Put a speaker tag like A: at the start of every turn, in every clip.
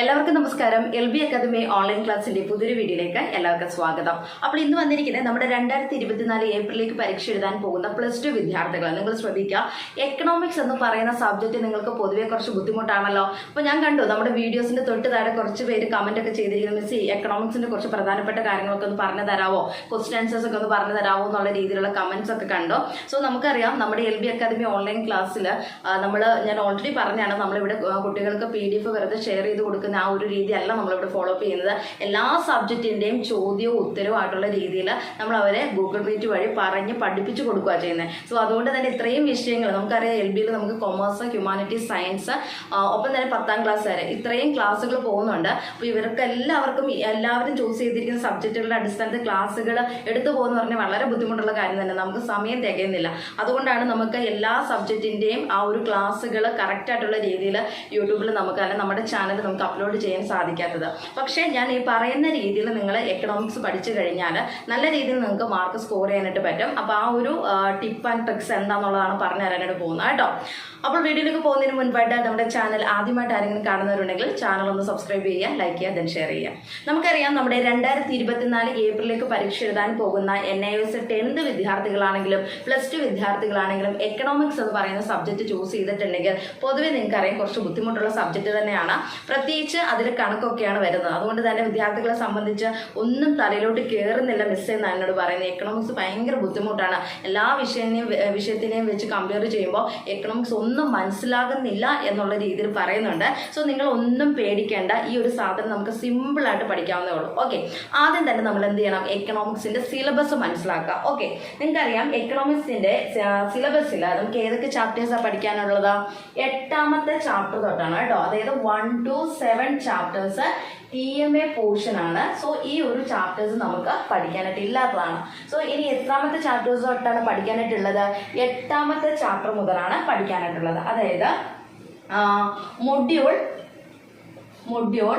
A: എല്ലാവർക്കും നമസ്കാരം. L B academy online ക്ലാസ്സിന്റെ പുതിയൊരു വീഡിയോയിലേക്ക് എല്ലാവർക്കും സ്വാഗതം. അപ്പോൾ ഇന്ന് വന്നിരിക്കുന്നത് നമ്മുടെ രണ്ടായിരത്തി ഇരുപത്തിനാല് ഏപ്രിലേക്ക് പരീക്ഷ എഴുതാൻ പോകുന്ന പ്ലസ് ടു വിദ്യാർത്ഥികൾ നിങ്ങൾ ശ്രദ്ധിക്കുക. എക്കണോമിക്സ് എന്ന് പറയുന്ന സബ്ജക്റ്റ് നിങ്ങൾക്ക് പൊതുവെ കുറച്ച് ബുദ്ധിമുട്ടാണല്ലോ. അപ്പോൾ ഞാൻ കണ്ടു നമ്മുടെ വീഡിയോസിന്റെ തൊട്ട് താഴെ കുറച്ച് പേര് കമന്റ് ഒക്കെ ചെയ്തിരിക്കുന്നത് മിസ് എക്കണോമിക്സിന്റെ കുറച്ച് പ്രധാനപ്പെട്ട കാര്യങ്ങളൊക്കെ ഒന്ന് പറഞ്ഞു തരാവോ? ക്വസ്റ്റ്യൻ ആൻസേഴ്സ് ഒക്കെ ഒന്ന് പറഞ്ഞു തരാവോ എന്നുള്ള രീതിയിലുള്ള കമന്റ്സ് ഒക്കെ കണ്ടോ. സോ നമുക്കറിയാം നമ്മുടെ എൽ ബി അക്കാദമി ഓൺലൈൻ ക്ലാസ്സിൽ നമ്മൾ ഞാൻ ഓൾറെഡി പറഞ്ഞാണ് നമ്മളിവിടെ കുട്ടികൾക്ക് പി ഡി എഫ് വെറുതെ ഷെയർ ചെയ്ത് കൊടുക്കുന്ന ആ ഒരു രീതിയല്ല നമ്മളിവിടെ ഫോളോ അപ്പ് ചെയ്യുന്നത്. എല്ലാ സബ്ജക്റ്റിന്റെയും ചോദ്യവും ഉത്തരവും ആയിട്ടുള്ള രീതിയിൽ നമ്മൾ അവരെ ഗൂഗിൾ മീറ്റ് വഴി പറഞ്ഞ് പഠിപ്പിച്ചു കൊടുക്കുക ചെയ്യുന്നത് സോ അതുകൊണ്ട് തന്നെ ഇത്രയും വിഷയങ്ങൾ നമുക്കറിയാം എൽ ബിയിൽ നമുക്ക് കൊമേഴ്സ് ഹ്യൂമാനിറ്റീസ് സയൻസ് ഒപ്പം തന്നെ പത്താം ക്ലാസ് വരെ ഇത്രയും ക്ലാസ്സുകൾ പോകുന്നുണ്ട്. അപ്പോൾ ഇവർക്ക് എല്ലാവർക്കും എല്ലാവരും ചൂസ് ചെയ്തിരിക്കുന്ന സബ്ജക്റ്റുകളുടെ അടിസ്ഥാനത്തിൽ ക്ലാസ്സുകൾ എടുത്തു പോകുന്ന പറഞ്ഞാൽ വളരെ ബുദ്ധിമുട്ടുള്ള കാര്യം തന്നെ. നമുക്ക് സമയം തികയുന്നില്ല. അതുകൊണ്ടാണ് നമുക്ക് എല്ലാ സബ്ജക്റ്റിന്റെയും ആ ഒരു ക്ലാസ്സുകൾ കറക്റ്റായിട്ടുള്ള രീതിയിൽ യൂട്യൂബിൽ നമുക്ക് അല്ലെങ്കിൽ നമ്മുടെ ചാനൽ നമുക്ക് അപ്ലോഡ് ചെയ്യാൻ സാധിക്കാത്തത്. പക്ഷേ ഞാൻ ഈ പറയുന്ന രീതിയിൽ നിങ്ങൾ എക്കണോമിക്സ് പഠിച്ചു കഴിഞ്ഞാൽ നല്ല രീതിയിൽ നിങ്ങൾക്ക് മാർക്ക് സ്കോർ ചെയ്യാനായിട്ട് പറ്റും. അപ്പോൾ ആ ഒരു ടിപ്പ് ആൻഡ് ട്രിക്സ് എന്താണെന്നുള്ളതാണ് പറഞ്ഞു തരാനായിട്ട് പോകുന്നത് കേട്ടോ. അപ്പോൾ വീഡിയോയിലേക്ക് പോകുന്നതിന് മുൻപായിട്ട് നമ്മുടെ ചാനൽ ആദ്യമായിട്ട് ആരെങ്കിലും കാണുന്നവരുണ്ടെങ്കിൽ ചാനൽ ഒന്ന് സബ്സ്ക്രൈബ് ചെയ്യുക ലൈക്ക് ചെയ്യുക ദെൻ ഷെയർ ചെയ്യുക. നമുക്കറിയാം നമ്മുടെ രണ്ടായിരത്തി ഇരുപത്തിനാല് ഏപ്രിലേക്ക് പരീക്ഷ എഴുതാൻ പോകുന്ന എൻ ഐ എസ് ടെൻത്ത് വിദ്യാർത്ഥികളാണെങ്കിലും പ്ലസ് ടു വിദ്യാർത്ഥികളാണെങ്കിലും എക്കണോമിക്സ് എന്ന് പറയുന്ന സബ്ജക്റ്റ് ചൂസ് ചെയ്തിട്ടുണ്ടെങ്കിൽ പൊതുവെ നിങ്ങൾക്കറിയാം കുറച്ച് ബുദ്ധിമുട്ടുള്ള സബ്ജക്റ്റ് തന്നെയാണ്. പ്രത്യേകിച്ച് അതിൽ കണക്കൊക്കെയാണ് വരുന്നത്. അതുകൊണ്ട് തന്നെ വിദ്യാർത്ഥികളെ സംബന്ധിച്ച് ഒന്നും തലയിലോട്ട് കയറുന്നില്ല മിസ് എന്നാണ് എന്നോട് പറയുന്നത്. എക്കണോമിക്സ് ഭയങ്കര ബുദ്ധിമുട്ടാണ്. എല്ലാ വിഷയത്തിനെയും വിഷയത്തിനെയും വെച്ച് കമ്പയർ ചെയ്യുമ്പോൾ എക്കണോമിക്സ് ഒന്നും മനസ്സിലാകുന്നില്ല എന്നുള്ള രീതിയിൽ പറയുന്നുണ്ട്. സോ നിങ്ങൾ ഒന്നും പേടിക്കേണ്ട. ഈ ഒരു സാധനം നമുക്ക് സിമ്പിളായിട്ട് പഠിക്കാവുന്നേ ഉള്ളൂ. ഓക്കെ ആദ്യം തന്നെ നമ്മൾ എന്ത് ചെയ്യണം? എക്കണോമിക്സിന്റെ സിലബസ് മനസ്സിലാക്കുക. ഓക്കെ നിങ്ങൾക്കറിയാം എക്കണോമിക്സിന്റെ സിലബസിൽ നമുക്ക് ഏതൊക്കെ ചാപ്റ്റേഴ്സാണ് പഠിക്കാനുള്ളത്? എട്ടാമത്തെ ചാപ്റ്റർ തൊട്ടാണ് കേട്ടോ. അതായത് one two seven chapters T M A portion ആണ്. സോ ഈ ഒരു ചാപ്റ്റേഴ്സ് നമുക്ക് പഠിക്കാനായിട്ട് ഇല്ലാത്തതാണ്. സോ ഇനി എത്രാമത്തെ ചാപ്റ്റേഴ്സ് തൊട്ടാണ് പഠിക്കാനായിട്ടുള്ളത്? എട്ടാമത്തെ ചാപ്റ്റർ മുതലാണ് പഠിക്കാനായിട്ടുള്ളത്. അതായത് മൊഡ്യൂൾ മൊഡ്യൂൾ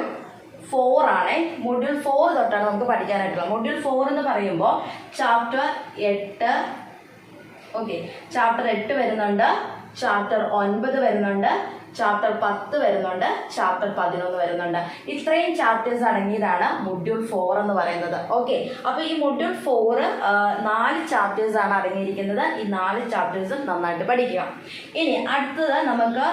A: ഫോർ ആണ്. മൊഡ്യൂൾ ഫോർ തൊട്ടാണ് നമുക്ക് പഠിക്കാനായിട്ടുള്ളത്. മൊഡ്യൂൾ ഫോർ എന്ന് പറയുമ്പോൾ ചാപ്റ്റർ എട്ട് ഓക്കെ ചാപ്റ്റർ എട്ട് വരുന്നുണ്ട് ചാപ്റ്റർ ഒൻപത് വരുന്നുണ്ട് ചാപ്റ്റർ പത്ത് വരുന്നുണ്ട് ചാപ്റ്റർ പതിനൊന്ന് വരുന്നുണ്ട്. ഇത്രയും ചാപ്റ്റേഴ്സ് അടങ്ങിയതാണ് മൊഡ്യൂൾ ഫോർ എന്ന് പറയുന്നത്. ഓക്കെ അപ്പൊ ഈ മൊഡ്യൂൾ ഫോർ നാല് ചാപ്റ്റേഴ്സ് ആണ് അടങ്ങിയിരിക്കുന്നത്. ഈ നാല് ചാപ്റ്റേഴ്സും നന്നായിട്ട് പഠിക്കുക. ഇനി അടുത്തത് നമുക്ക്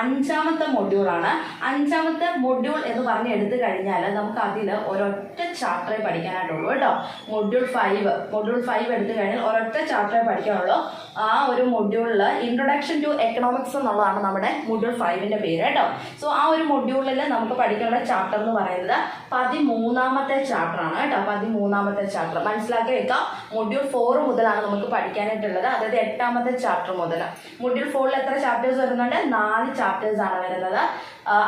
A: അഞ്ചാമത്തെ മൊഡ്യൂൾ ആണ്. അഞ്ചാമത്തെ മൊഡ്യൂൾ എന്ന് പറഞ്ഞ് എടുത്തു കഴിഞ്ഞാൽ നമുക്ക് അതിൽ ഒരൊറ്റ ചാപ്റ്ററെ പഠിക്കാനായിട്ടുള്ളൂ കേട്ടോ. മൊഡ്യൂൾ ഫൈവ് മൊഡ്യൂൾ ഫൈവ് എടുത്തു കഴിഞ്ഞാൽ ഒരൊറ്റ ചാപ്റ്ററെ പഠിക്കാനുള്ളൂ. ആ ഒരു മൊഡ്യൂളിൽ ഇൻട്രൊഡക്ഷൻ ടു എക്കണോമിക്സ് എന്നുള്ളതാണ് നമ്മുടെ മൊഡ്യൂൾ ഫൈവിന്റെ പേര് കേട്ടോ. സോ ആ ഒരു മൊഡ്യൂളിൽ നമുക്ക് പഠിക്കാനുള്ള ചാപ്റ്റർ എന്ന് പറയുന്നത് പതിമൂന്നാമത്തെ ചാപ്റ്റർ ആണ് കേട്ടോ. പതിമൂന്നാമത്തെ ചാപ്റ്റർ. മനസ്സിലാക്കി വെക്കാം. മൊഡ്യൂൾ ഫോർ മുതലാണ് നമുക്ക് പഠിക്കാനായിട്ടുള്ളത്. അതായത് എട്ടാമത്തെ ചാപ്റ്റർ മുതൽ. മൊഡ്യൂൾ ഫോറിൽ എത്ര ചാപ്റ്റേഴ്സ് വരുന്നുണ്ട്? നാല് ചാപ്റ്റേഴ്സ് ആണ് വരുന്നത്.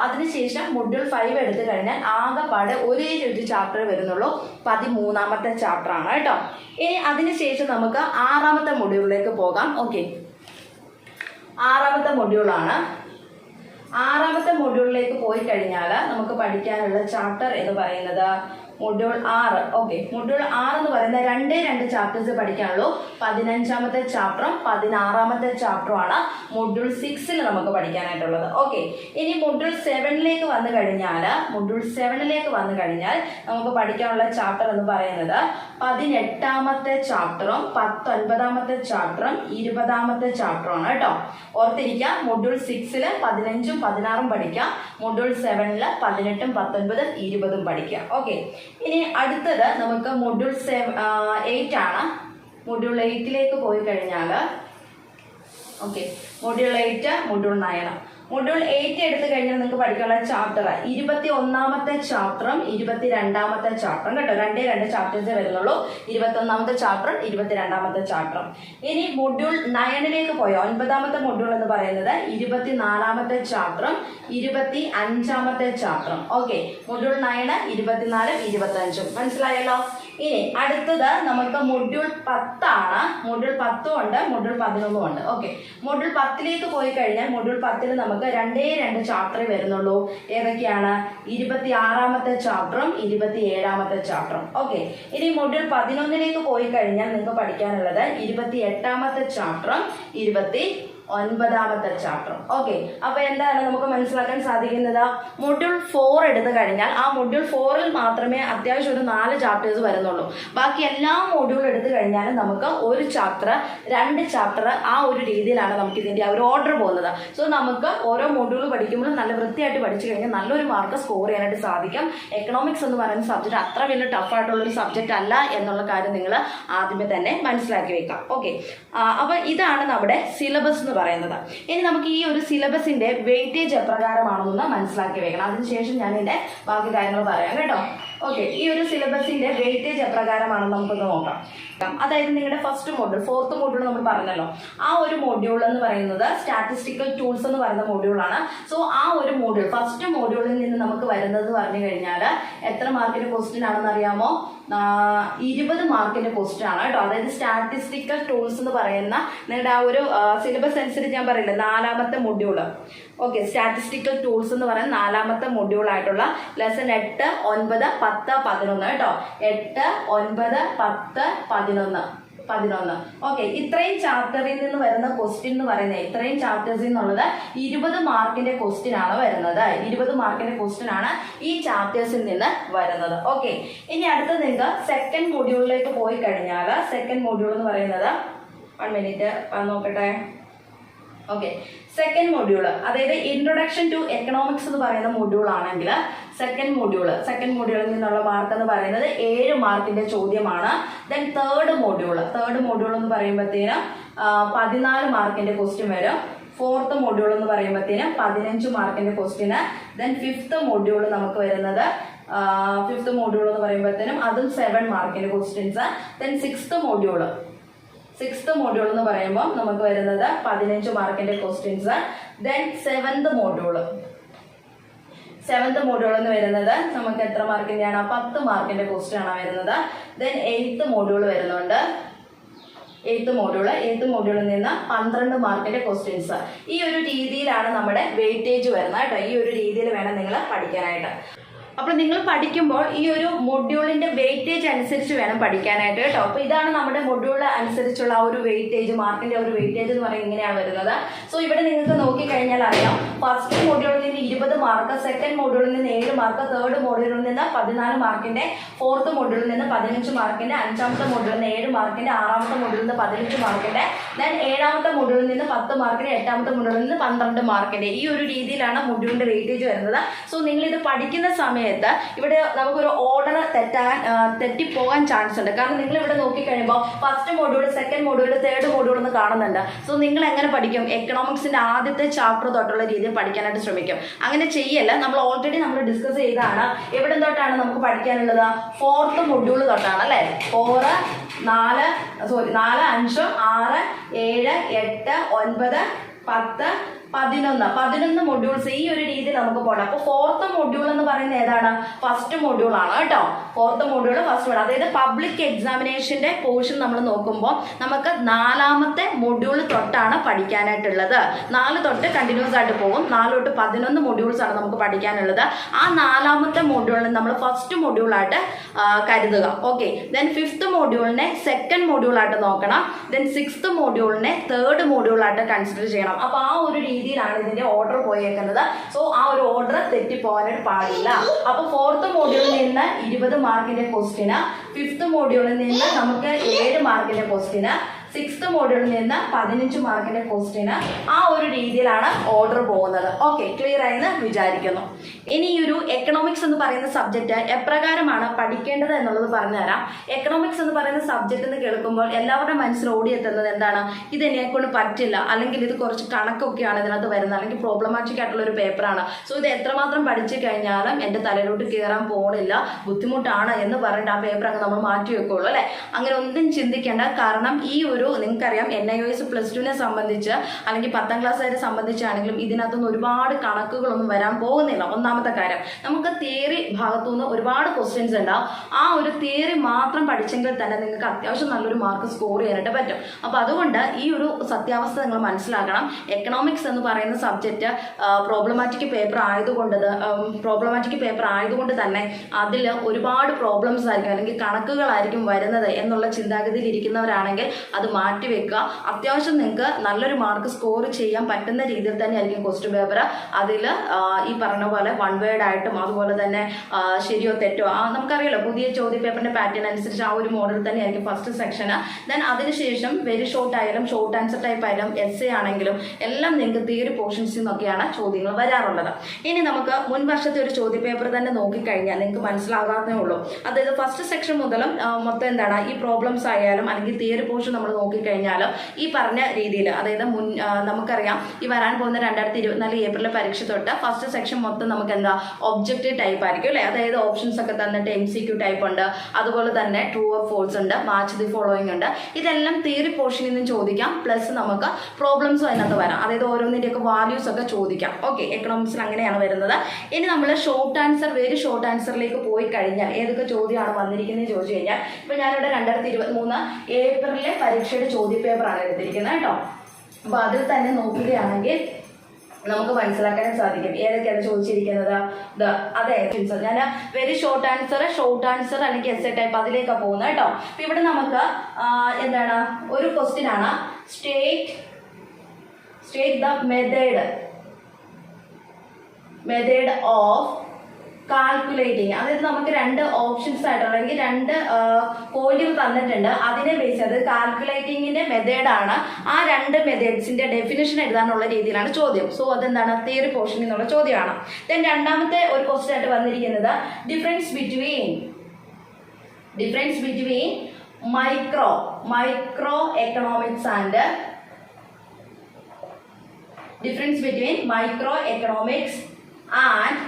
A: അതിനുശേഷം മൊഡ്യൂൾ ഫൈവ് എടുത്തു കഴിഞ്ഞാൽ ആകെപ്പാടെ ഒരേ ഒരു ചാപ്റ്റർ വരുന്നുള്ളൂ. പതിമൂന്നാമത്തെ ചാപ്റ്റർ ആണ് കേട്ടോ. ഇനി അതിനുശേഷം നമുക്ക് ആറാമത്തെ മൊഡ്യൂളിലേക്ക് പോകാം. ഓക്കെ ആറാമത്തെ മൊഡ്യൂളാണ് ആറാമത്തെ മൊഡ്യൂളിലേക്ക് പോയി കഴിഞ്ഞാൽ നമുക്ക് പഠിക്കാനുള്ള ചാപ്റ്റർ എന്ന് പറയുന്നത് മൊഡ്യൂൾ ആറ്. ഓക്കെ മൊഡ്യൂൾ ആറ് എന്ന് പറയുന്ന രണ്ടേ രണ്ട് ചാപ്റ്റേഴ്സ് പഠിക്കാനുള്ളൂ. പതിനഞ്ചാമത്തെ ചാപ്റ്ററും പതിനാറാമത്തെ ചാപ്റ്ററും ആണ് മൊഡ്യൂൾ സിക്സിൽ നമുക്ക് പഠിക്കാനായിട്ടുള്ളത്. ഓക്കെ ഇനി മൊഡ്യൂൾ സെവനിലേക്ക് വന്നു കഴിഞ്ഞാൽ മൊഡ്യൂൾ സെവനിലേക്ക് വന്നു കഴിഞ്ഞാൽ നമുക്ക് പഠിക്കാനുള്ള ചാപ്റ്റർ എന്ന് പറയുന്നത് പതിനെട്ടാമത്തെ ചാപ്റ്ററും പത്തൊൻപതാമത്തെ ചാപ്റ്ററും ഇരുപതാമത്തെ ചാപ്റ്ററും ആണ് കേട്ടോ. ഓർത്തിരിക്കുക മൊഡ്യൂൾ സിക്സിൽ പതിനഞ്ചും പതിനാറും പഠിക്കാം മൊഡ്യൂൾ സെവനിൽ പതിനെട്ടും പത്തൊൻപതും ഇരുപതും പഠിക്കാം. ഓക്കെ ഇനി അടുത്തത് നമുക്ക് മൊഡ്യൂൾ സെവ എയ്റ്റ് ആണ്. മൊഡ്യൂൾ എയ്റ്റിലേക്ക് പോയി കഴിഞ്ഞാൽ okay module eight module nine module eight എടുത്തു കഴിഞ്ഞാൽ നിങ്ങൾക്ക് പഠിക്കാനുള്ള ചാപ്റ്റർ ഇരുപത്തി ഒന്നാമത്തെ ചാപ്റ്ററും ഇരുപത്തി രണ്ടാമത്തെ ചാപ്റ്ററും കേട്ടോ. രണ്ടേ രണ്ട് ചാപ്റ്റേഴ്സ് വരുന്നുള്ളൂ. ഇരുപത്തി ഒന്നാമത്തെ ചാപ്റ്ററും ഇരുപത്തി രണ്ടാമത്തെ ചാപ്റ്ററും ഇനി മൊഡ്യൂൾ നയനിലേക്ക് പോയോ ഒൻപതാമത്തെ മൊഡ്യൂൾ എന്ന് പറയുന്നത് ഇരുപത്തി നാലാമത്തെ ചാപ്റ്ററും ഇരുപത്തി അഞ്ചാമത്തെ ചാപ്റ്ററും ഓക്കെ മൊഡ്യൂൾ നയന് ഇരുപത്തിനാലും ഇരുപത്തി അഞ്ചും മനസ്സിലായല്ലോ? ഇനി അടുത്തത് നമുക്ക് മൊഡ്യൂൾ പത്താണ്. മൊഡ്യൂൾ പത്തും ഉണ്ട് മൊഡ്യൂൾ പതിനൊന്നും ഉണ്ട്. ഓക്കെ മൊഡ്യൂൾ പത്തിലേക്ക് പോയി കഴിഞ്ഞാൽ മൊഡ്യൂൾ പത്തിൽ നമുക്ക് രണ്ടേ രണ്ട് ചാപ്റ്ററേ വരുന്നുള്ളൂ. ഏതൊക്കെയാണ്? ഇരുപത്തി ആറാമത്തെ ചാപ്റ്ററും ഇരുപത്തി ഏഴാമത്തെ ചാപ്റ്ററും ഓക്കെ ഇനി മൊഡ്യൂൾ പതിനൊന്നിലേക്ക് പോയി കഴിഞ്ഞാൽ നിങ്ങൾക്ക് പഠിക്കാനുള്ളത് ഇരുപത്തി എട്ടാമത്തെ ചാപ്റ്ററും ഇരുപത്തി ഒൻപതാമത്തെ ചാപ്റ്റർ ഓക്കെ അപ്പൊ എന്താണ് നമുക്ക് മനസ്സിലാക്കാൻ സാധിക്കുന്നത്? മൊഡ്യൂൾ ഫോർ എടുത്തു കഴിഞ്ഞാൽ ആ മൊഡ്യൂൾ ഫോറിൽ മാത്രമേ അത്യാവശ്യം ഒരു നാല് ചാപ്റ്റേഴ്സ് വരുന്നുള്ളൂ. ബാക്കി എല്ലാ മൊഡ്യൂൾ എടുത്തു കഴിഞ്ഞാലും നമുക്ക് ഒരു ചാപ്റ്റർ രണ്ട് ചാപ്റ്റർ ആ ഒരു രീതിയിലാണ് നമുക്ക് ഇതിന്റെ ആ ഒരു ഓർഡർ പോകുന്നത്. സോ നമുക്ക് ഓരോ മൊഡ്യൂൾ പഠിക്കുമ്പോഴും നല്ല വൃത്തിയായിട്ട് പഠിച്ചു കഴിഞ്ഞാൽ നല്ലൊരു മാർക്ക് സ്കോർ ചെയ്യാനായിട്ട് സാധിക്കും. എക്കണോമിക്സ് എന്ന് പറയുന്ന സബ്ജക്റ്റ് അത്ര വലിയ ടഫായിട്ടുള്ള ഒരു സബ്ജക്റ്റ് അല്ല എന്നുള്ള കാര്യം നിങ്ങൾ ആദ്യമേ തന്നെ മനസ്സിലാക്കി വെക്കാം ഓക്കെ അപ്പൊ ഇതാണ് നമ്മുടെ സിലബസ് എന്ന് പറയുന്നത്. ഇനി നമുക്ക് ഈ ഒരു സിലബസിന്റെ വെയിറ്റേജ് എപ്രകാരമാണെന്ന് മനസ്സിലാക്കി വെക്കണം. അതിനുശേഷം ഞാൻ ഇതിന്റെ ബാക്കി കാര്യങ്ങൾ പറയാം കേട്ടോ. ഓക്കെ ഈ ഒരു സിലബസിന്റെ വെയിറ്റേജ് എപ്രകാരമാണ് നമുക്കൊന്ന് നോക്കാം. അതായത് നിങ്ങളുടെ ഫസ്റ്റ് മോഡ്യൂൾ ഫോർത്ത് മോഡ്യൂൾ നമ്മൾ പറഞ്ഞല്ലോ. ആ ഒരു മോഡ്യൂൾ എന്ന് പറയുന്നത് സ്റ്റാറ്റിസ്റ്റിക്കൽ ടൂൾസ് എന്ന് പറയുന്ന മോഡ്യൂളാണ് സോ ആ ഒരു മോഡ്യൂൾ ഫസ്റ്റ് മോഡ്യൂളിൽ നിന്ന് നമുക്ക് വരുന്നത് പറഞ്ഞു കഴിഞ്ഞാൽ എത്ര മാർക്കിന്റെ ക്വസ്റ്റ്യൻ ആണെന്ന് അറിയാമോ? ഇരുപത് മാർക്കിന്റെ ക്വസ്റ്റ്യൻ ആണ് കേട്ടോ. അതായത് സ്റ്റാറ്റിസ്റ്റിക്കൽ ടൂൾസ് എന്ന് പറയുന്ന നിങ്ങളുടെ ആ ഒരു സിലബസ് അനുസരിച്ച് ഞാൻ പറയില്ല നാലാമത്തെ മൊഡ്യൂൾ ഓക്കെ സ്റ്റാറ്റിസ്റ്റിക്കൽ ടൂൾസ് എന്ന് പറയുന്ന നാലാമത്തെ മൊഡ്യൂൾ ആയിട്ടുള്ള ലെസൺ എട്ട് ഒൻപത് പത്ത് പതിനൊന്ന് കേട്ടോ. എട്ട് ഒൻപത് പത്ത് പതിനൊന്ന്. പതിനൊന്ന്. ഓക്കെ ഇത്രയും ചാപ്റ്ററിൽ നിന്ന് വരുന്ന ക്വസ്റ്റ്യൻ എന്ന് പറയുന്നത് ഇത്രയും ചാപ്റ്റേഴ്സിൽ നിന്നുള്ളത് ഇരുപത് മാർക്കിന്റെ ക്വസ്റ്റ്യൻ ആണ് വരുന്നത്. ഇരുപത് മാർക്കിന്റെ ക്വസ്റ്റ്യൻ ആണ് ഈ ചാപ്റ്റേഴ്സിൽ നിന്ന് വരുന്നത്. ഓക്കെ ഇനി അടുത്ത നിങ്ങൾക്ക് സെക്കൻഡ് മൊഡ്യൂളിലേക്ക് പോയി കഴിഞ്ഞാൽ സെക്കൻഡ് മൊഡ്യൂൾ എന്ന് പറയുന്നത് വൺ മിനിറ്റ് നോക്കട്ടെ. ഓക്കെ സെക്കൻഡ് മൊഡ്യൂൾ അതായത് ഇൻട്രൊഡക്ഷൻ ടു എക്കണോമിക്സ് എന്ന് പറയുന്ന മൊഡ്യൂൾ ആണെങ്കിൽ സെക്കൻഡ് മൊഡ്യൂൾ സെക്കൻഡ് മൊഡ്യൂളിൽ നിന്നുള്ള മാർക്ക് എന്ന് പറയുന്നത് ഏഴ് മാർക്കിന്റെ ചോദ്യമാണ്. Then third module third module എന്ന് പറയുമ്പോഴത്തേനും പതിനാല് മാർക്കിന്റെ ക്വസ്റ്റ്യൻ വരും. ഫോർത്ത് മൊഡ്യൂൾ എന്ന് പറയുമ്പോഴത്തേനും പതിനഞ്ച് മാർക്കിന്റെ ക്വസ്റ്റ്യന് ദെൻ ഫിഫ്ത്ത് മൊഡ്യൂൾ നമുക്ക് വരുന്നത് ഫിഫ്ത്ത് മൊഡ്യൂൾ എന്ന് പറയുമ്പോഴത്തേനും അതും സെവൻ മാർക്കിന്റെ questions then sixth module sixth module എന്ന് പറയുമ്പോൾ നമുക്ക് വരുന്നത് പതിനഞ്ച് മാർക്കിന്റെ questions then seventh module seventh module എന്ന് വരുന്നത് നമുക്ക് എത്ര മാർക്കിന്റെയാണ് പത്ത് മാർക്കിന്റെ ക്വസ്റ്റ്യൻ ആണ് വരുന്നത്. ദെൻ എയ്ത്ത് മോഡ്യൂൾ വരുന്നുണ്ട്. എയ്ത്ത് മോഡ്യൂൾ എയ്ത്ത് മോഡ്യൂളിൽ നിന്ന് പന്ത്രണ്ട് മാർക്കിന്റെ ക്വസ്റ്റ്യൻസ് ഈ ഒരു രീതിയിലാണ് നമ്മുടെ വെയിറ്റേജ് വരുന്നത് കേട്ടോ. ഈ ഒരു രീതിയിൽ വേണം നിങ്ങൾ പഠിക്കാനായിട്ട്. അപ്പോൾ നിങ്ങൾ പഠിക്കുമ്പോൾ ഈ ഒരു മൊഡ്യൂളിന്റെ വെയിറ്റേജ് അനുസരിച്ച് വേണം പഠിക്കാനായിട്ട് കേട്ടോ. അപ്പോൾ ഇതാണ് നമ്മുടെ മൊഡ്യൂൾ അനുസരിച്ചുള്ള ആ ഒരു വെയിറ്റേജ് മാർക്കിന്റെ ഒരു വെയിറ്റേജ് എന്ന് പറയുന്നത് ഇങ്ങനെയാണ് വരുന്നത്. സോ ഇവിടെ നിങ്ങൾക്ക് നോക്കിക്കഴിഞ്ഞാൽ അറിയാം. ഫസ്റ്റ് മൊഡ്യൂളിൽ നിന്ന് ഇരുപത് മാർക്ക് സെക്കൻഡ് മൊഡ്യൂളിൽ നിന്ന് ഏഴ് മാർക്ക് തേർഡ് മൊഡ്യൂളിൽ നിന്ന് പതിനാല് മാർക്കിന്റെ ഫോർത്ത് മൊഡ്യൂളിൽ നിന്ന് പതിനഞ്ച് മാർക്കിന്റെ അഞ്ചാമത്തെ മൊഡ്യൂളിൽ നിന്ന് ഏഴ് മാർക്കിന്റെ ആറാമത്തെ മൊഡ്യൂളിൽ നിന്ന് പതിനഞ്ച് മാർക്കിന്റെ ദെൻ ഏഴാമത്തെ മൊഡ്യൂളിൽ നിന്ന് പത്ത് മാർക്കിന്റെ എട്ടാമത്തെ മൊഡ്യൂളിൽ നിന്ന് പന്ത്രണ്ട് മാർക്കിന്റെ ഈ ഒരു രീതിയിലാണ് മൊഡ്യൂളിന്റെ വെയിറ്റേജ് വരുന്നത്. സോ നിങ്ങൾ ഇത് പഠിക്കുന്ന സമയത്ത് ഇവിടെ നമുക്കൊരു ഓർഡർ തെറ്റാൻ തെറ്റിപ്പോകാൻ ചാൻസ് ഉണ്ട്. കാരണം നിങ്ങൾ ഇവിടെ നോക്കിക്കഴിയുമ്പോൾ first module second module third module എന്ന് കാണുന്നുണ്ട്. സോ നിങ്ങൾ എങ്ങനെ പഠിക്കും? എക്കണോമിക്സിന്റെ ആദ്യത്തെ ചാപ്റ്റർ തൊട്ടുള്ള രീതിയിൽ പഠിക്കാനായിട്ട് ശ്രമിക്കും. അങ്ങനെ ചെയ്യല്ല. നമ്മൾ ഓൾറെഡി നമ്മൾ ഡിസ്കസ് ചെയ്താണ് എവിടെ തൊട്ടാണ് നമുക്ക് പഠിക്കാനുള്ളത്? ഫോർത്ത് മൊഡ്യൂൾ തൊട്ടാണ് അല്ലേ? ഫോറ് നാല് സോറി നാല് അഞ്ച് ആറ് ഏഴ് എട്ട് ഒൻപത് പത്ത് പതിനൊന്ന്. പതിനൊന്ന് മൊഡ്യൂൾസ് ഈ ഒരു രീതി നമുക്ക് പോകണം. അപ്പൊ ഫോർത്ത് മൊഡ്യൂൾ എന്ന് പറയുന്നത് ഏതാണ്? ഫസ്റ്റ് മൊഡ്യൂൾ ആണ് കേട്ടോ. ഫോർത്ത് മൊഡ്യൂൾ ഫസ്റ്റ് മൊഡ്യൂൾ അതായത് പബ്ലിക് എക്സാമിനേഷന്റെ പോർഷൻ നമ്മൾ നോക്കുമ്പോൾ നമുക്ക് നാലാമത്തെ മൊഡ്യൂൾ തൊട്ടാണ് പഠിക്കാനായിട്ടുള്ളത്. നാല് തൊട്ട് കണ്ടിന്യൂസ് ആയിട്ട് പോകും. നാല് തൊട്ട് പതിനൊന്ന് മൊഡ്യൂൾസ് ആണ് നമുക്ക് പഠിക്കാനുള്ളത്. ആ നാലാമത്തെ മൊഡ്യൂളിനെ നമ്മൾ ഫസ്റ്റ് മൊഡ്യൂളായിട്ട് കരുതുക. ഓക്കെ ദെൻ ഫിഫ്ത്ത് മൊഡ്യൂളിനെ സെക്കൻഡ് മൊഡ്യൂളായിട്ട് നോക്കണം. ദെൻ സിക്സ്ത് മൊഡ്യൂളിനെ തേർഡ് മൊഡ്യൂളായിട്ട് കൺസിഡർ ചെയ്യണം. അപ്പോൾ ആ ഒരു രീതിയിലാണ് ഇതിന്റെ ഓർഡർ പോയേക്കുന്നത്. സോ ആ ഒരു ഓർഡർ തെറ്റിപ്പോകാനായിട്ട് പാടില്ല. അപ്പൊ ഫോർത്ത് മോഡ്യൂളിൽ നിന്ന് ഇരുപത് മാർക്കിന്റെ ക്വസ്റ്റിന് ഫിഫ്ത്ത് മോഡ്യൂളിൽ നിന്ന് നമുക്ക് ഏഴ് മാർക്കിന്റെ ക്വസ്റ്റിന് സിക്സ്ത് മോഡ്യൂളിൽ നിന്ന് പതിനഞ്ച് മാർക്കിന്റെ ക്വസ്റ്റിന് ആ ഒരു രീതിയിലാണ് ഓർഡർ പോകുന്നത്. ഓക്കെ ക്ലിയർ ആയെന്ന് വിചാരിക്കുന്നു. ഇനി ഈ ഒരു എക്കണോമിക്സ് എന്ന് പറയുന്ന സബ്ജക്റ്റ് എപ്രകാരമാണ് പഠിക്കേണ്ടത് എന്നുള്ളത് പറഞ്ഞുതരാം എക്കണോമിക്സ് എന്ന് പറയുന്ന സബ്ജക്റ്റ് എന്ന് കേൾക്കുമ്പോൾ എല്ലാവരുടെ മനസ്സിൽ ഓടിയെത്തുന്നത് എന്താണ്? ഇത് എന്നെക്കൊണ്ട് പറ്റില്ല. അല്ലെങ്കിൽ ഇത് കുറച്ച് കണക്കൊക്കെയാണ് ഇതിനകത്ത് വരുന്നത്. അല്ലെങ്കിൽ പ്രോബ്ലമാറ്റിക് ആയിട്ടുള്ള ഒരു പേപ്പറാണ് സോ ഇത് എത്രമാത്രം പഠിച്ചു കഴിഞ്ഞാലും എന്റെ തലയിലോട്ട് കയറാൻ പോണില്ല. ബുദ്ധിമുട്ടാണ് എന്ന് പറഞ്ഞിട്ട് ആ പേപ്പർ അങ്ങ് നമ്മൾ മാറ്റി വെക്കുള്ളൂ അല്ലേ? അങ്ങനെ ഒന്നും ചിന്തിക്കേണ്ട. കാരണം ഈ ഒരു നിങ്ങൾക്കറിയാം എൻ ഐ എസ് പ്ലസ് ടുവിനെ സംബന്ധിച്ച് അല്ലെങ്കിൽ പത്താം ക്ലാസ്സുകാരെ സംബന്ധിച്ചാണെങ്കിലും ഇതിനകത്തുനിന്ന് ഒരുപാട് കണക്കുകളൊന്നും വരാൻ പോകുന്നില്ല. ഒന്നാമത്തെ കാര്യം നമുക്ക് തിയറി ഭാഗത്തുനിന്ന് ഒരുപാട് ക്വസ്റ്റ്യൻസ് ഉണ്ടാവും. ആ ഒരു തിയറി മാത്രം പഠിച്ചെങ്കിൽ തന്നെ നിങ്ങൾക്ക് അത്യാവശ്യം നല്ലൊരു മാർക്ക് സ്കോർ ചെയ്യാനായിട്ട് പറ്റും. അപ്പോൾ അതുകൊണ്ട് ഈ ഒരു സത്യാവസ്ഥ നിങ്ങൾ മനസ്സിലാക്കണം. എക്കണോമിക്സ് എന്ന് പറയുന്ന സബ്ജക്റ്റ് പ്രോബ്ലമാറ്റിക് പേപ്പർ ആയതുകൊണ്ട് പ്രോബ്ലമാറ്റിക് പേപ്പർ ആയതുകൊണ്ട് തന്നെ അതിൽ ഒരുപാട് പ്രോബ്ലംസ് ആയിരിക്കും അല്ലെങ്കിൽ കണക്കുകളായിരിക്കും വരുന്നത് എന്നുള്ള ചിന്താഗതിയിൽ ഇരിക്കുന്നവരാണെങ്കിൽ അത് മാറ്റി വെക്കുക. അത്യാവശ്യം നിങ്ങൾക്ക് നല്ലൊരു മാർക്ക് സ്കോർ ചെയ്യാൻ പറ്റുന്ന രീതിയിൽ തന്നെ ആയിരിക്കും ക്വസ്റ്റ്യൻ പേപ്പർ അതിൽ ഈ പറഞ്ഞ പോലെ വൺ വേർഡ് ആയിട്ടും അതുപോലെ തന്നെ ശരിയോ തെറ്റോ ആ നമുക്കറിയാലോ പുതിയ ചോദ്യ പേപ്പറിന്റെ പാറ്റേൺ അനുസരിച്ച് ആ ഒരു മോഡൽ തന്നെ ആയിരിക്കും ഫസ്റ്റ് സെക്ഷൻ ദെൻ അതിനുശേഷം വെരി ഷോർട്ട് ആയാലും ഷോർട്ട് ആൻസർ ടൈപ്പ് ആയാലും എസ് എ ആണെങ്കിലും എല്ലാം നിങ്ങൾക്ക് തിയറി പോർഷൻസിൽ നിന്നൊക്കെയാണ് ചോദ്യങ്ങൾ വരാറുള്ളത്. ഇനി നമുക്ക് മുൻ വർഷത്തെ ഒരു ചോദ്യ പേപ്പർ തന്നെ നോക്കിക്കഴിഞ്ഞാൽ നിങ്ങൾക്ക് മനസ്സിലാകാത്തേ ഉള്ളൂ. അതായത് ഫസ്റ്റ് സെക്ഷൻ മുതലും മൊത്തം എന്താണ്? ഈ പ്രോബ്ലംസ് ആയാലും അല്ലെങ്കിൽ തിയറി പോർഷൻ നമ്മൾ നോക്കിക്കഴിഞ്ഞാൽ ഈ പറഞ്ഞ രീതിയിൽ അതായത് മുൻ നമുക്കറിയാം ഈ വരാൻ പോകുന്ന രണ്ടായിരത്തി ഇരുപത്തിനാല് ഏപ്രിൽ പരീക്ഷ തൊട്ട് ഫസ്റ്റ് സെക്ഷൻ മൊത്തം നമുക്ക് എന്താ ഒബ്ജക്റ്റീവ് ടൈപ്പ് ആയിരിക്കും അല്ലേ? അതായത് ഓപ്ഷൻസ് ഒക്കെ തന്നിട്ട് എം സി ക്യൂ ടൈപ്പ് ഉണ്ട്. അതുപോലെ തന്നെ ട്രൂ ഓർ ഫോൾസ് ഉണ്ട്. മാച്ച് ദി ഫോളോയിങ് ഉണ്ട്. ഇതെല്ലാം തിയറി പോർഷനിൽ നിന്നും ചോദിക്കാം. പ്ലസ് നമുക്ക് പ്രോബ്ലംസും അതിനകത്ത് വരാം. അതായത് ഓരോന്നിന്റെയൊക്കെ വാല്യൂസ് ഒക്കെ ചോദിക്കാം. ഓക്കെ എക്കണോമിക്സിൽ അങ്ങനെയാണ് വരുന്നത്. ഇനി നമ്മൾ ഷോർട്ട് ആൻസർ വെരി ഷോർട്ട് ആൻസറിലേക്ക് പോയി കഴിഞ്ഞാൽ ഏതൊക്കെ ചോദ്യമാണ് വന്നിരിക്കുന്നത് ചോദിച്ചു കഴിഞ്ഞാൽ ഇപ്പൊ ഞാനിവിടെ രണ്ടായിരത്തി ഇരുപത്തി മൂന്ന് ഏപ്രിലിലെ പരീക്ഷയുടെ ചോദ്യ പേപ്പറാണ് എടുത്തിരിക്കുന്നത് കേട്ടോ. അപ്പൊ അതിൽ തന്നെ നോക്കുകയാണെങ്കിൽ നമുക്ക് മനസ്സിലാക്കാനും സാധിക്കും. ഏതൊക്കെയാണ് ചോദിച്ചിരിക്കുന്നത്? അതെ ഞാൻ very short answer short answer അല്ലെങ്കിൽ എസ് എ ടൈപ്പ് അതിലേക്കാണ് പോകുന്നത് കേട്ടോ. അപ്പൊ ഇവിടെ നമുക്ക് എന്താണ്? ഒരു ക്വസ്റ്റ്യൻ ആണ്. State state the method method of calculating അതായത് നമുക്ക് രണ്ട് ഓപ്ഷൻസ് ആയിട്ടുള്ള അല്ലെങ്കിൽ രണ്ട് പോയിന്റുകൾ തന്നിട്ടുണ്ട്. അതിനെ ബേസ് ചെയ്ത് കാൽക്കുലേറ്റിംഗിന്റെ മെത്തേഡാണ് ആ രണ്ട് മെത്തേഡ്സിന്റെ ഡെഫിനേഷൻ എഴുതാനുള്ള രീതിയിലാണ് ചോദ്യം. സോ അതെന്താണ്? തിയറി പോർഷൻ എന്നുള്ള ചോദ്യമാണ്. ദെൻ രണ്ടാമത്തെ ഒരു ക്വസ്റ്റ്യൻ ആയിട്ട് വന്നിരിക്കുന്നത് difference between difference between micro micro economics and difference between micro economics and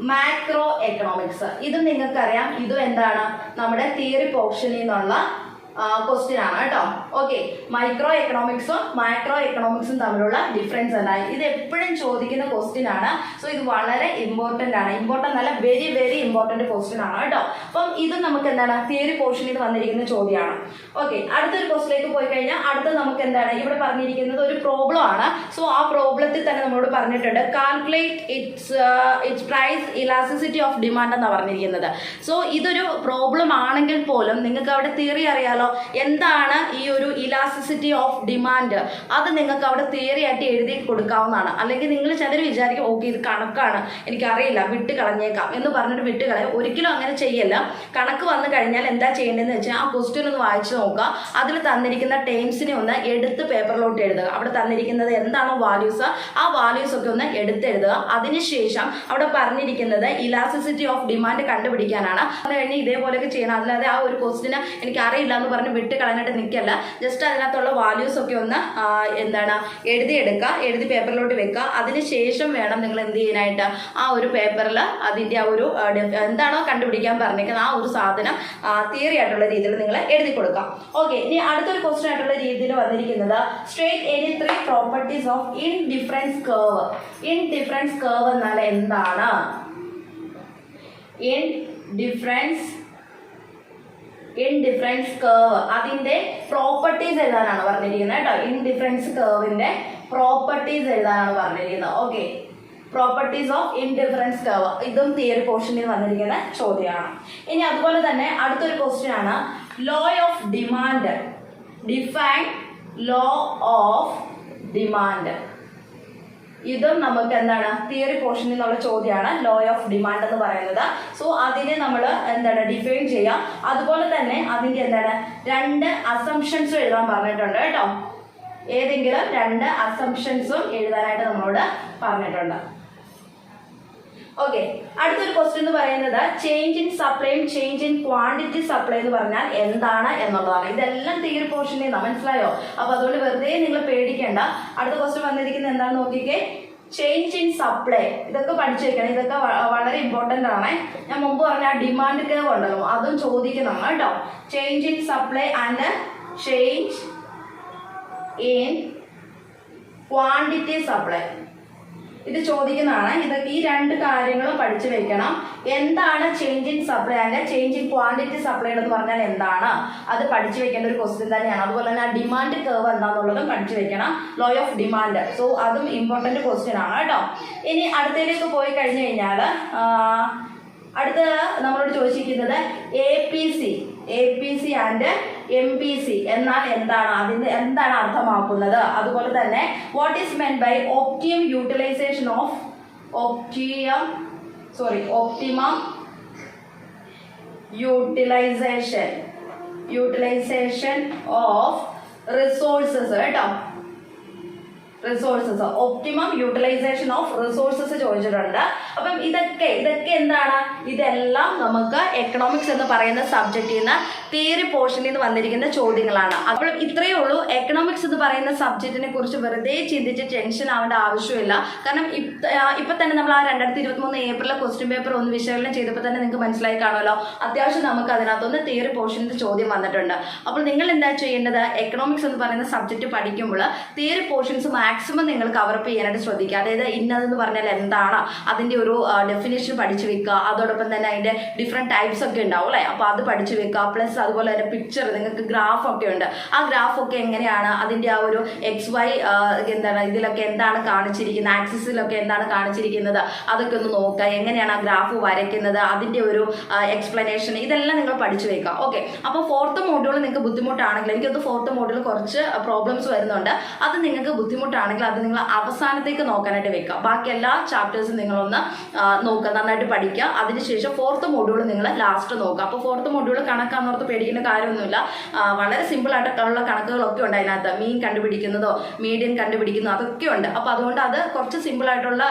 A: macro economics ഇത് നിങ്ങൾക്കറിയാം ഇതും എന്താണ്? നമ്മുടെ തിയറി പോർഷനിൽ നിന്നുള്ള ക്വസ്റ്റ്യൻ ആണ് കേട്ടോ. ഓക്കെ മൈക്രോ എക്കണോമിക്സും മാക്രോ എക്കണോമിക്സും തമ്മിലുള്ള ഡിഫറൻസ് എന്നായി ഇത് എപ്പോഴും ചോദിക്കുന്ന ക്വസ്റ്റ്യൻ ആണ്. സോ ഇത് വളരെ ഇമ്പോർട്ടന്റ് ആണ്. ഇമ്പോർട്ടന്റ് അല്ല വെരി വെരി ഇമ്പോർട്ടന്റ് ക്വസ്റ്റ്യൻ ആണ് കേട്ടോ. അപ്പം ഇത് നമുക്ക് എന്താണ്? തിയറി പോർഷനിൽ വന്നിരിക്കുന്ന ചോദ്യമാണ്. ഓക്കെ അടുത്തൊരു ക്വസ്റ്റിലേക്ക് പോയി കഴിഞ്ഞാൽ അടുത്ത നമുക്ക് എന്താണ്? ഇവിടെ പറഞ്ഞിരിക്കുന്നത് ഒരു പ്രോബ്ലം ആണ്. സോ ആ പ്രോബ്ലത്തിൽ തന്നെ നമ്മളോട് പറഞ്ഞിട്ടുണ്ട് calculate its its price elasticity of demand എന്നാണ് പറഞ്ഞിരിക്കുന്നത്. സോ ഇതൊരു പ്രോബ്ലം ആണെങ്കിൽ പോലും നിങ്ങൾക്ക് അവിടെ തിയറി അറിയാലോ എന്താണ് ഈ ഒരു ഇലാസ്റ്റിസിറ്റി ഓഫ് ഡിമാൻഡ് അത് നിങ്ങൾക്ക് അവിടെ തിയറി ആയിട്ട് എഴുതി കൊടുക്കാവുന്നതാണ്. അല്ലെങ്കിൽ നിങ്ങൾ ചിലർ വിചാരിക്കും ഓക്കെ ഇത് കണക്കാണ്. എനിക്കറിയില്ല വിട്ട് കളഞ്ഞേക്കാം. എന്ന് പറഞ്ഞിട്ട് വിട്ട് കളയും. ഒരിക്കലും അങ്ങനെ ചെയ്യല്ല. കണക്ക് വന്നു കഴിഞ്ഞാൽ എന്താ ചെയ്യേണ്ടതെന്ന് വെച്ചാൽ ആ ക്വസ്റ്റ്യൻ ഒന്ന് വായിച്ചു നോക്കുക. അതിൽ തന്നിരിക്കുന്ന ടേംസിനെ ഒന്ന് എടുത്ത് പേപ്പറിലോട്ട് എഴുതുക. അവിടെ തന്നിരിക്കുന്നത് എന്താണോ വാല്യൂസ് ആ വാല്യൂസ് ഒക്കെ ഒന്ന് എടുത്തെഴുതുക. അതിനുശേഷം അവിടെ പറഞ്ഞിരിക്കുന്നത് ഇലാസ്റ്റിസിറ്റി ഓഫ് ഡിമാൻഡ് കണ്ടുപിടിക്കാനാണ്. അത് കഴിഞ്ഞ് ഇതേപോലെയൊക്കെ ചെയ്യണം. അല്ലാതെ ആ ഒരു ക്വസ്റ്റിന് എനിക്ക് അറിയില്ല എന്ന് പറഞ്ഞ് വിട്ട് കളഞ്ഞിട്ട് നിൽക്കല്ല ജസ്റ്റ് അതിനകത്തുള്ള വാല്യൂസ് ഒക്കെ ഒന്ന് എന്താണ് എഴുതിയെടുക്കുക എഴുതി പേപ്പറിലോട്ട് വെക്കുക. അതിനുശേഷം വേണം നിങ്ങൾ എന്ത് ചെയ്യാനായിട്ട്? ആ ഒരു പേപ്പറിൽ അതിന്റെ ആ ഒരു എന്താണോ കണ്ടുപിടിക്കാൻ പറഞ്ഞിരിക്കുന്നത് ആ ഒരു സാധനം തിയറി ആയിട്ടുള്ള രീതിയിൽ നിങ്ങൾ എഴുതി കൊടുക്കാം ഓക്കെ ഇനി അടുത്തൊരു ക്വസ്റ്റ്യൻ ആയിട്ടുള്ള രീതിയിൽ വന്നിരിക്കുന്നത് state any three properties of indifference curve indifference curve എന്നാൽ എന്താണ്? Indifference indifference curve അതിന്റെ പ്രോപ്പർട്ടീസ് എഴുതാനാണ് പറഞ്ഞിരിക്കുന്നത് കേട്ടോ. ഇൻ ഡിഫറൻസ് കേർവിന്റെ പ്രോപ്പർട്ടീസ് എഴുതാനാണ് പറഞ്ഞിരിക്കുന്നത്. Okay properties of indifference curve ഇതും തിയറി പോർഷനിൽ വന്നിരിക്കുന്ന ചോദ്യമാണ്. ഇനി അതുപോലെ തന്നെ അടുത്തൊരു ക്വസ്റ്റ്യൻ ആണ്. Law of demand define law of demand ഇതും നമുക്ക് എന്താണ് തിയറി പോർഷനിൽ നിന്നുള്ള ചോദ്യമാണ് ലോ ഓഫ് ഡിമാൻഡ് എന്ന് പറയുന്നത്. സോ അതിനെ നമ്മൾ എന്താണ് ഡിഫൈൻ ചെയ്യാം. അതുപോലെ തന്നെ അതിന്റെ എന്താണ് രണ്ട് അസംഷൻസും എഴുതാൻ പറഞ്ഞിട്ടുണ്ട് കേട്ടോ. ഏതെങ്കിലും രണ്ട് അസംഷൻസും എഴുതാനായിട്ട് നമ്മളോട് പറഞ്ഞിട്ടുണ്ട്. ഓക്കെ അടുത്തൊരു ക്വസ്റ്റ്യൻ എന്ന് പറയുന്നത് ചേഞ്ച് ഇൻ സപ്ലൈയും ചേഞ്ച് ഇൻ ക്വാണ്ടിറ്റി സപ്ലൈ എന്ന് പറഞ്ഞാൽ എന്താണ് എന്നുള്ളതാണ്. ഇതെല്ലാം തിയറി പോർഷനിൽ നിന്നാണ് മനസ്സിലായോ? അപ്പൊ അതുകൊണ്ട് വെറുതെ നിങ്ങൾ പേടിക്കേണ്ട. അടുത്ത ക്വസ്റ്റ്യൻ വന്നിരിക്കുന്നത് എന്താണെന്ന് നോക്കിക്കേ? ചേഞ്ച് ഇൻ സപ്ലൈ ഇതൊക്കെ പഠിച്ചു വെക്കണം. ഇതൊക്കെ വളരെ ഇമ്പോർട്ടന്റ് ആണ്. ഞാൻ മുമ്പ് പറഞ്ഞ ആ ഡിമാൻഡ് കേവ് ഉണ്ടല്ലോ അതും ചോദിക്കണം കേട്ടോ. Change in supply and change in quantity supply ഇത് ചോദിക്കുന്നതാണ് ഇത് ഈ രണ്ട് കാര്യങ്ങളും പഠിച്ചു വെക്കണം. എന്താണ് change in supply and change in quantity supply എന്ന് പറഞ്ഞാൽ എന്താണ്? അത് പഠിച്ചു വെക്കേണ്ട ഒരു ക്വസ്റ്റ്യൻ തന്നെയാണ്. അതുപോലെ തന്നെ ഡിമാൻഡ് കേവ് എന്താണെന്നുള്ളതും പഠിച്ചു വെക്കണം. ലോ ഓഫ് ഡിമാൻഡ് സോ അതും ഇമ്പോർട്ടന്റ് ക്വസ്റ്റ്യൻ ആണ് കേട്ടോ. ഇനി അടുത്തതിലേക്ക് പോയി കഴിഞ്ഞു കഴിഞ്ഞാൽ അടുത്തത് നമ്മളോട് ചോദിച്ചിരിക്കുന്നത് A P C A P C and M P C എന്നാൽ എന്താണ്? അതിന്റെ എന്താണ് അർത്ഥമാക്കുന്നത്? അതുപോലെ തന്നെ what is meant by optimum utilization of optimum sorry optimum utilization utilization of resources കേട്ടോ? Resources optimum utilization of resources ചോദിച്ചിട്ടുണ്ട്. അപ്പം ഇതൊക്കെ ഇതൊക്കെ എന്താണ്? ഇതെല്ലാം നമുക്ക് എക്കണോമിക്സ് എന്ന് പറയുന്ന സബ്ജക്റ്റിൽ നിന്ന് തിയറി പോർഷനിൽ നിന്ന് വന്നിരിക്കുന്ന ചോദ്യങ്ങളാണ്. അപ്പോൾ ഇത്രയേ ഉള്ളൂ. എക്കണോമിക്സ് എന്ന് പറയുന്ന സബ്ജക്റ്റിനെ കുറിച്ച് വെറുതെ ചിന്തിച്ച് ടെൻഷൻ ആവേണ്ട ആവശ്യമില്ല. കാരണം ഇപ്പം തന്നെ നമ്മൾ ആ രണ്ടായിരത്തി ഇരുപത്തി മൂന്ന് ഏപ്രിലെ ക്വസ്റ്റ്യൻ പേപ്പർ ഒന്ന് വിശകലനം ചെയ്തപ്പോൾ തന്നെ നിങ്ങൾക്ക് മനസ്സിലായി കാണുമല്ലോ. അത്യാവശ്യം നമുക്ക് അതിനകത്തൊന്ന് തിയറി പോർഷനിൽ ചോദ്യം വന്നിട്ടുണ്ട്. അപ്പോൾ നിങ്ങൾ എന്താ ചെയ്യേണ്ടത്? എക്കണോമിക്സ് എന്ന് പറയുന്ന സബ്ജക്റ്റ് പഠിക്കുമ്പോൾ തിയറി പോർഷൻസ് നിങ്ങൾ കവറപ്പ് ചെയ്യാനായിട്ട് ശ്രദ്ധിക്കുക. അതായത് ഇന്നതെന്ന് പറഞ്ഞാൽ എന്താണ്? അതിന്റെ ഒരു ഡെഫിനേഷൻ പഠിച്ചു വെക്കുക. അതോടൊപ്പം തന്നെ അതിന്റെ ഡിഫറെന്റ് ടൈപ്സ് ഒക്കെ ഉണ്ടാവും അല്ലേ? അപ്പോൾ അത് പഠിച്ചു വെക്കുക. പ്ലസ് അതുപോലെ തന്നെ പിക്ചർ നിങ്ങൾക്ക് ഗ്രാഫ് ഒക്കെ ഉണ്ട്. ആ ഗ്രാഫ് ഒക്കെ എങ്ങനെയാണ്? അതിന്റെ ആ ഒരു എക്സ് വൈ എന്താണ്? ഇതിലൊക്കെ എന്താണ് കാണിച്ചിരിക്കുന്നത്? ആക്സിസിലൊക്കെ എന്താണ് കാണിച്ചിരിക്കുന്നത്? അതൊക്കെ ഒന്ന് നോക്കുക. എങ്ങനെയാണ് ആ ഗ്രാഫ് വരയ്ക്കുന്നത്? അതിന്റെ ഒരു എക്സ്പ്ലനേഷൻ ഇതെല്ലാം നിങ്ങൾ പഠിച്ചു വെക്കുക. ഓക്കെ അപ്പോൾ ഫോർത്ത് മോഡ്യൂൾ നിങ്ങൾക്ക് ബുദ്ധിമുട്ടാണെങ്കിൽ എനിക്കത് ഫോർത്ത് മോഡ്യൂൾ കുറച്ച് പ്രോബ്ലംസ് വരുന്നുണ്ട്. അത് നിങ്ങൾക്ക് ബുദ്ധിമുട്ടാണെങ്കിൽ അത് നിങ്ങൾ അവസാനത്തേക്ക് നോക്കാനായിട്ട് വെക്കുക. ബാക്കി എല്ലാ ചാപ്റ്റേഴ്സും നിങ്ങളൊന്ന് നോക്കുക. നന്നായിട്ട് പഠിക്കുക. അതിനുശേഷം ഫോർത്ത് മോഡ്യൂൾ നിങ്ങൾ ലാസ്റ്റ് നോക്കുക. അപ്പോൾ ഫോർത്ത് മോഡ്യൂൾ കണക്കാന്നോർത്ത് പേടിക്കേണ്ട കാര്യമൊന്നുമില്ല. വളരെ സിമ്പിൾ ആയിട്ടുള്ള കണക്കുകളൊക്കെ ഉണ്ട് അതിനകത്ത്. മീൻ കണ്ടുപിടിക്കുന്നതോ മീഡിയൻ കണ്ടുപിടിക്കുന്നതോ അതൊക്കെ ഉണ്ട്. അപ്പോൾ അതുകൊണ്ട് അത് കുറച്ച് സിമ്പിൾ ആയിട്ടുള്ള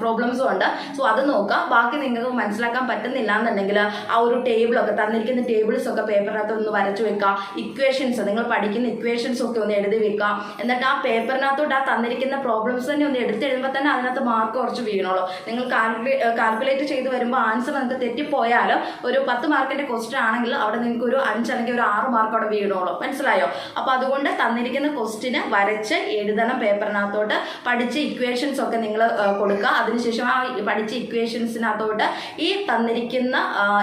A: പ്രോബ്ലംസും ഉണ്ട്. സോ അത് നോക്കുക. ബാക്കി നിങ്ങൾക്ക് മനസ്സിലാക്കാൻ പറ്റുന്നില്ല എന്നുണ്ടെങ്കിൽ ആ ഒരു ടേബിളൊക്കെ തന്നിരിക്കുന്ന ടേബിൾസ് ഒക്കെ പേപ്പറിനകത്ത് ഒന്ന് വരച്ചു വെക്കുക. ഇക്വേഷൻസ് നിങ്ങൾ പഠിക്കുന്ന ഇക്വേഷൻസ് ഒക്കെ ഒന്ന് എഴുതി വെക്കുക. എന്നിട്ട് ആ പേപ്പറിനകത്തോട്ട് ആ തന്നിരിക്കുന്ന പ്രോബ്ലംസ് തന്നെ ഒന്ന് എടുത്തെഴുതുമ്പോൾ തന്നെ അതിനകത്ത് മാർക്ക് കുറച്ച് വീണോളൂ. നിങ്ങൾ കാൽക്കുലേറ്റ് ചെയ്ത് വരുമ്പോൾ ആൻസർ നിങ്ങൾക്ക് തെറ്റിപ്പോയാലും ഒരു പത്ത് മാർക്കിന്റെ ക്വസ്റ്റ്യൻ ആണെങ്കിൽ അവിടെ നിങ്ങൾക്ക് ഒരു അഞ്ച് അല്ലെങ്കിൽ ഒരു ആറ് മാർക്ക് അവിടെ വീണോളൂ. മനസ്സിലായോ? അപ്പോൾ അതുകൊണ്ട് തന്നിരിക്കുന്ന ക്വസ്റ്റിന് വരച്ച് എഴുതണം പേപ്പറിനകത്തോട്ട് പഠിച്ച ഇക്വേഷൻസ് ഒക്കെ നിങ്ങൾ കൊടുക്കുക. അതിനുശേഷം ആ പഠിച്ച ഇക്വേഷൻസിനകത്തോട്ട് ഈ തന്നിരിക്കുന്ന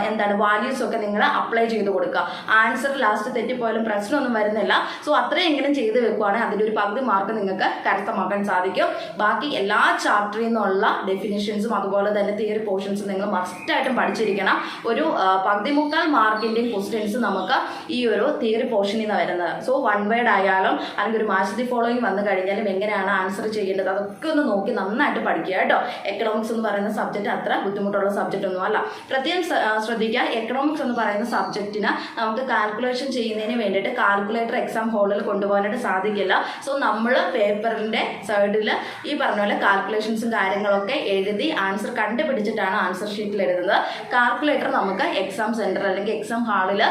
A: എന്താണ് വാല്യൂസ് ഒക്കെ നിങ്ങൾ അപ്ലൈ ചെയ്ത് കൊടുക്കുക. ആൻസർ ലാസ്റ്റ് തെറ്റിപ്പോയാലും പ്രശ്നമൊന്നും വരുന്നില്ല. സോ അത്രയെങ്കിലും ചെയ്ത് വെക്കുവാണെങ്കിൽ അതിന്റെ ഒരു പകുതി മാർക്ക് നിങ്ങൾക്ക് കരസ്ഥമാക്കാൻ സാധിക്കും. ബാക്കി എല്ലാ ചാപ്റ്ററിൽ നിന്നുള്ള ഡെഫിനേഷൻസും അതുപോലെ തന്നെ തിയറി പോർഷൻസും നിങ്ങൾ മസ്റ്റായിട്ടും പഠിച്ചിരിക്കണം. ഒരു പകുതി മുക്കാൽ മാർക്കിന്റെയും ക്വസ്റ്റ്യൻസ് നമുക്ക് ഈ ഒരു തിയറി പോർഷനിൽ നിന്ന് വരുന്നത്. സോ വൺ വേർഡ് ആയാലും അല്ലെങ്കിൽ ഒരു മാസത്തിൽ ഫോളോയിങ് വന്നു കഴിഞ്ഞാലും എങ്ങനെയാണ് ആൻസർ ചെയ്യേണ്ടത് അതൊക്കെ ഒന്ന് നോക്കി നന്നായിട്ട് പഠിക്കുക കേട്ടോ. എക്കണോമിക്സ് എന്ന് പറയുന്ന സബ്ജക്റ്റ് അത്ര ബുദ്ധിമുട്ടുള്ള സബ്ജക്റ്റ് ഒന്നും അല്ല. പ്രത്യേകം ശ്രദ്ധിക്കുക. എക്കണോമിക്സ് എന്ന് പറയുന്ന സബ്ജക്റ്റിന് നമുക്ക് കാൽക്കുലേഷൻ ചെയ്യുന്നതിന് വേണ്ടിയിട്ട് കാൽക്കുലേറ്റർ എക്സാം ഹോളിൽ കൊണ്ടുപോകാനായിട്ട് സാധിക്കില്ല. സോ നമ്മൾ പേപ്പറിന്റെ സൈഡിൽ ഈ പറഞ്ഞ പോലെ കാൽക്കുലേഷൻസും കാര്യങ്ങളൊക്കെ എഴുതി ആൻസർ കണ്ടുപിടിച്ചിട്ടാണ് ആൻസർ ഷീറ്റിൽ എഴുതുന്നത്. കാൽക്കുലേറ്റർ നമുക്ക് എക്സാം സെന്റർ അല്ലെങ്കിൽ എക്സാം ഹാളിൽ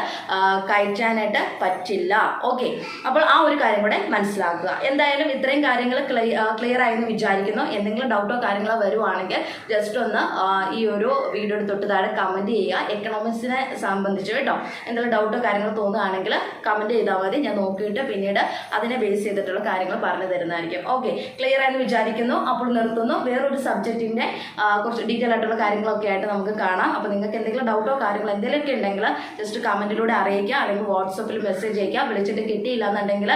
A: കയറ്റാനായിട്ട് പറ്റില്ല. ഓക്കെ അപ്പോൾ ആ ഒരു കാര്യം കൂടെ മനസ്സിലാക്കുക. എന്തായാലും ഇത്രയും കാര്യങ്ങൾ ക്ലിയർ ആയെന്ന് വിചാരിക്കുന്നു. എന്തെങ്കിലും ഡൗട്ടോ കാര്യങ്ങളോ വരുവാണെങ്കിൽ ജസ്റ്റ് ഒന്ന് ഈ ഒരു വീഡിയോ തൊട്ട് താഴെ കമന്റ് ചെയ്യുക. എക്കണോമിക്സിനെ സംബന്ധിച്ച് കേട്ടോ. എന്തെങ്കിലും ഡൗട്ടോ കാര്യങ്ങളോ തോന്നുകയാണെങ്കിൽ കമന്റ് ചെയ്താൽ മതി. ഞാൻ നോക്കിയിട്ട് പിന്നീട് അതിനെ ബേസ് ചെയ്തിട്ടുള്ള കാര്യങ്ങൾ പറഞ്ഞു തരുന്നതായിരിക്കും. ഓക്കെ ക്ലിയർ ആയെന്ന് വിചാരിക്കുന്നു. അപ്പോൾ നിർത്തുന്നു. വേറൊരു സബ്ജക്റ്റിന്റെ കുറച്ച് ഡീറ്റെയിൽ ആയിട്ടുള്ള കാര്യങ്ങളൊക്കെ ആയിട്ട് നമുക്ക് കാണാം. അപ്പോൾ നിങ്ങൾക്ക് എന്തെങ്കിലും ഡൗട്ടോ കാര്യങ്ങളോ എന്തെങ്കിലുമൊക്കെ ഉണ്ടെങ്കിൽ ജസ്റ്റ് കമന്റിലൂടെ അറിയിക്കുക. അല്ലെങ്കിൽ വാട്സപ്പിൽ മെസ്സേജ് അയക്കുക. വിളിച്ചിട്ട് കിട്ടിയില്ല എന്നുണ്ടെങ്കിൽ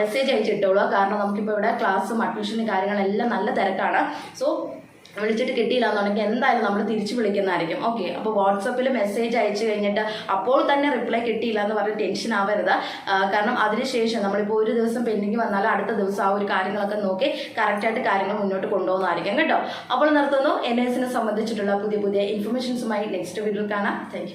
A: മെസ്സേജ് അയച്ചിട്ടോളൂ കാരണം നമുക്കിപ്പോൾ ഇവിടെ ക്ലാസ്സും അഡ്മിഷനും കാര്യങ്ങളെല്ലാം നല്ല തിരക്കാണ്. സോ വിളിച്ചിട്ട് കിട്ടിയില്ല എന്നുണ്ടെങ്കിൽ എന്തായാലും നമ്മൾ തിരിച്ചു വിളിക്കുന്നതായിരിക്കും. ഓക്കെ അപ്പോൾ വാട്സപ്പിൽ മെസ്സേജ് അയച്ചു കഴിഞ്ഞിട്ട് അപ്പോൾ തന്നെ റിപ്ലൈ കിട്ടിയില്ല എന്ന് പറഞ്ഞ് ടെൻഷൻ ആവരുത്. കാരണം അതിനുശേഷം നമ്മളിപ്പോൾ ഒരു ദിവസം പെൻഡിങ് വന്നാൽ അടുത്ത ദിവസം ആ ഒരു കാര്യങ്ങളൊക്കെ നോക്കി കറക്റ്റായിട്ട് കാര്യങ്ങൾ മുന്നോട്ട് കൊണ്ടുപോകുന്നതായിരിക്കും കേട്ടോ. അപ്പോൾ നിർത്തുന്നു. എൻ എസിനെ സംബന്ധിച്ചിട്ടുള്ള പുതിയ പുതിയ ഇൻഫർമേഷൻസുമായി നെക്സ്റ്റ് വീഡിയോയിൽ കാണാം. താങ്ക്